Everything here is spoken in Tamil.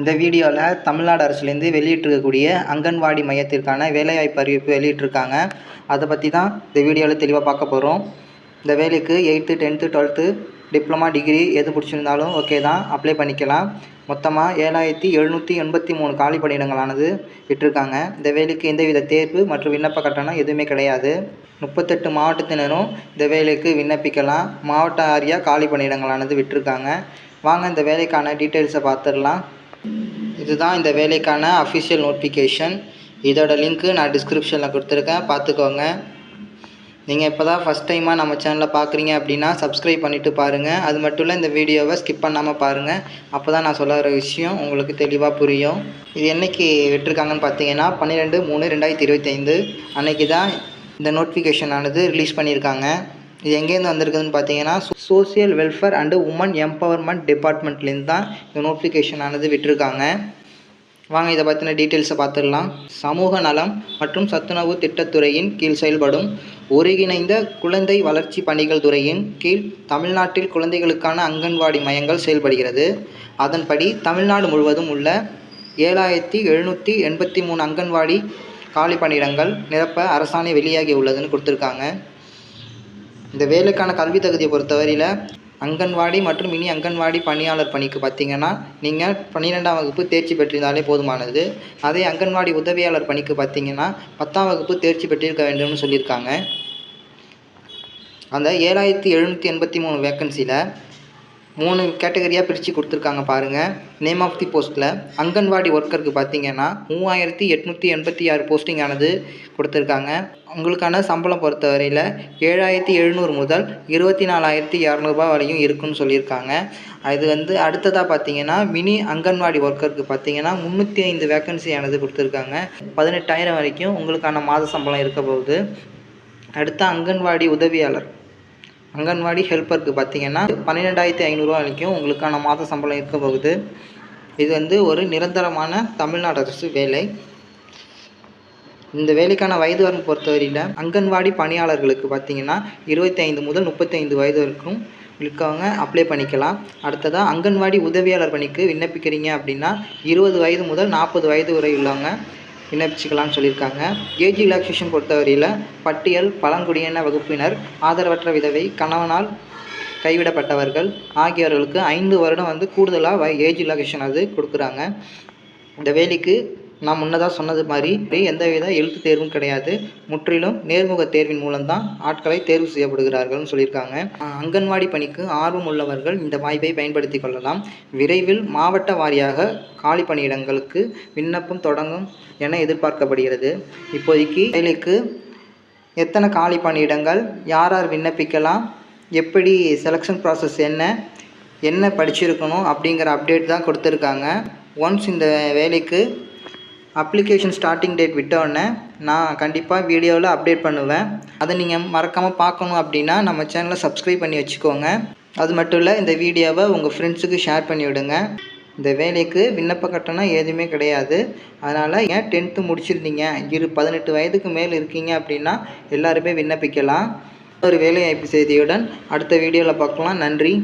இந்த வீடியோவில் தமிழ்நாடு அரசுலேருந்து வெளியிட்டிருக்கக்கூடிய அங்கன்வாடி மையத்திற்கான வேலைவாய்ப்பு அறிவிப்பு வெளியிட்டிருக்காங்க. அதை பற்றி தான் இந்த வீடியோவில் தெளிவாக பார்க்க போகிறோம் இந்த வேலைக்கு eighth tenth twelfth diploma degree எது பிடிச்சிருந்தாலும் ஓகே தான் அப்ளை பண்ணிக்கலாம். மொத்தமாக ஏழாயிரத்தி எழுநூற்றி எண்பத்தி மூணு காலி பணியிடங்களானது விட்டிருக்காங்க. இந்த வேலைக்கு எந்தவித தேர்வு மற்றும் விண்ணப்ப கட்டணம் எதுவுமே கிடையாது. முப்பத்தெட்டு மாவட்டத்தினரும் இந்த வேலைக்கு விண்ணப்பிக்கலாம். மாவட்ட ஆரியா காலி பணியிடங்களானது விட்டிருக்காங்க. வாங்க இந்த வேலைக்கான டீட்டெயில்ஸை பார்த்துடலாம். இதுதான் இந்த வேலைக்கான அஃபிஷியல் நோட்டிஃபிகேஷன் இதோட லிங்க்கு நான் டிஸ்கிரிப்ஷனில் கொடுத்துருக்கேன். பார்த்துக்கோங்க. நீங்கள் இப்போ தான் ஃபஸ்ட் டைமாக நம்ம சேனலை பார்க்குறீங்க அப்படின்னா சப்ஸ்கிரைப் பண்ணிவிட்டு பாருங்கள் அது மட்டும் இல்லை இந்த வீடியோவை ஸ்கிப் பண்ணாமல் பாருங்கள் அப்போ தான் நான் சொல்லுற விஷயம் உங்களுக்கு தெளிவாக புரியும். இது என்னைக்கு விட்டுருக்காங்கன்னு பார்த்தீங்கன்னா பன்னிரெண்டு மூணு ரெண்டாயிரத்தி இருபத்தைந்து அன்றைக்கி தான் இந்த நோட்டிஃபிகேஷன் ஆனது ரிலீஸ் பண்ணியிருக்காங்க. இது எங்கேருந்து வந்திருக்குதுன்னு பார்த்தீங்கன்னா social welfare and women empowerment டிபார்ட்மெண்ட்லேருந்து தான் இந்த நோட்டிஃபிகேஷன் ஆனது விட்டுருக்காங்க. வாங்க இதை பற்றின டீட்டெயில்ஸை பார்த்துடலாம். சமூக நலம் மற்றும் சத்துணவு திட்டத்துறையின் கீழ் செயல்படும் ஒருங்கிணைந்த குழந்தை வளர்ச்சி பணிகள் துறையின் கீழ் தமிழ்நாட்டில் குழந்தைகளுக்கான அங்கன்வாடி மையங்கள் செயல்படுகிறது. அதன்படி தமிழ்நாடு முழுவதும் உள்ள ஏழாயிரத்தி எழுநூற்றி எண்பத்தி மூணு அங்கன்வாடி காலி பணியிடங்கள் நிரப்ப அரசாணை வெளியாகி உள்ளதுன்னு கொடுத்துருக்காங்க. இந்த வேலைக்கான கல்வி தகுதியை பொறுத்தவரையில் அங்கன்வாடி மற்றும் மினி அங்கன்வாடி பணியாளர் பணிக்கு பார்த்தீங்கன்னா நீங்கள் பன்னிரெண்டாம் வகுப்பு தேர்ச்சி பெற்றிருந்தாலே போதுமானது. அதே அங்கன்வாடி உதவியாளர் பணிக்கு பார்த்தீங்கன்னா பத்தாம் வகுப்பு தேர்ச்சி பெற்றிருக்க வேண்டும்னு சொல்லியிருக்காங்க. அந்த ஏழாயிரத்தி எழுநூற்றி எண்பத்தி மூணு வேக்கன்சியில் மூணு கேட்டகரியாக பிரித்து கொடுத்துருக்காங்க பாருங்கள் நேம் ஆஃப் தி போஸ்ட்டில் அங்கன்வாடி ஒர்க்கருக்கு பார்த்தீங்கன்னா மூவாயிரத்தி எட்நூற்றி எண்பத்தி ஆறு போஸ்டிங் ஆனது கொடுத்துருக்காங்க. உங்களுக்கான சம்பளம் பொறுத்தவரையில் ஏழாயிரத்தி எழுநூறு முதல் இருபத்தி நாலாயிரத்தி இரநூறுபா வரையும் இருக்குன்னு சொல்லியிருக்காங்க. அது வந்து அடுத்ததாக பார்த்தீங்கன்னா மினி அங்கன்வாடி ஒர்க்கருக்கு பார்த்தீங்கன்னா முந்நூற்றி ஐந்து வேக்கன்சி ஆனது கொடுத்துருக்காங்க. பதினெட்டாயிரம் வரைக்கும் உங்களுக்கான மாத சம்பளம் இருக்க போகுது. அடுத்த அங்கன்வாடி உதவியாளர் அங்கன்வாடி ஹெல்ப்பருக்கு பார்த்தீங்கன்னா பன்னிரெண்டாயிரத்தி ஐநூறுரூவா வரைக்கும் உங்களுக்கான மாத சம்பளம் இருக்க போகுது. இது வந்து ஒரு நிரந்தரமான தமிழ்நாடு அரசு வேலை. இந்த வேலைக்கான வயது வரம்பு பொறுத்தவரையில் அங்கன்வாடி பணியாளர்களுக்கு பார்த்தீங்கன்னா இருபத்தி ஐந்து முதல் முப்பத்தைந்து வயது வரைக்கும் இருக்கவங்க அப்ளை பண்ணிக்கலாம். அடுத்ததாக அங்கன்வாடி உதவியாளர் பணிக்கு விண்ணப்பிக்கிறீங்க அப்படின்னா இருபது வயது முதல் நாற்பது வயது வரை உள்ளவங்க விண்ணப்பிச்சுக்கலாம்னு சொல்லியிருக்காங்க. ஏஜ் ரிலாக்ஸேஷன் பொறுத்தவரையில் பட்டியல் பழங்குடியின வகுப்பினர் ஆதரவற்ற விதவை கணவனால் கைவிடப்பட்டவர்கள் ஆகியோர்களுக்கு ஐந்து வருடம் வந்து கூடுதலாக ஏஜ் ரிலாக்ஸேஷன் அது கொடுக்குறாங்க. இந்த வேலைக்கு நான் முன்னதாக சொன்னது மாதிரி எந்தவித எழுத்து தேர்வும் கிடையாது. முற்றிலும் நேர்முக தேர்வின் மூலம்தான் ஆட்களை தேர்வு செய்யப்படுகிறார்கள்னு சொல்லியிருக்காங்க. அங்கன்வாடி பணிக்கு ஆர்வம் உள்ளவர்கள் இந்த வாய்ப்பை பயன்படுத்தி கொள்ளலாம். விரைவில் மாவட்ட வாரியாக காலி பணியிடங்களுக்கு விண்ணப்பம் தொடங்கும் என எதிர்பார்க்கப்படுகிறது. இப்போதைக்கு வேலைக்கு எத்தனை காலி பணியிடங்கள் யார் யார் விண்ணப்பிக்கலாம் எப்படி செலெக்ஷன் ப்ராசஸ் என்ன என்ன படிச்சிருக்கணும் அப்படிங்கிற அப்டேட் தான் கொடுத்துருக்காங்க. ஒன்ஸ் இந்த வேலைக்கு அப்ளிகேஷன் ஸ்டார்டிங் டேட் விட்டோடனே நான் கண்டிப்பாக வீடியோவில் அப்டேட் பண்ணுவேன். அதை நீங்கள் மறக்காமல் பார்க்கணும் அப்படின்னா நம்ம சேனலை சப்ஸ்கிரைப் பண்ணி வச்சுக்கோங்க. அது மட்டும் இல்லை இந்த வீடியோவை உங்கள் ஃப்ரெண்ட்ஸுக்கு ஷேர் பண்ணி விடுங்க. இந்த வேலைக்கு விண்ணப்ப கட்டணம் எதுவுமே கிடையாது. அதனால் ஏன் டென்த்து முடிச்சிருந்தீங்க? இரு பதினெட்டு வயதுக்கு மேல் இருக்கீங்க அப்படின்னா எல்லாருமே விண்ணப்பிக்கலாம். ஒரு வேலைவாய்ப்பு செய்தியுடன் அடுத்த வீடியோவில் பார்க்கலாம். நன்றி.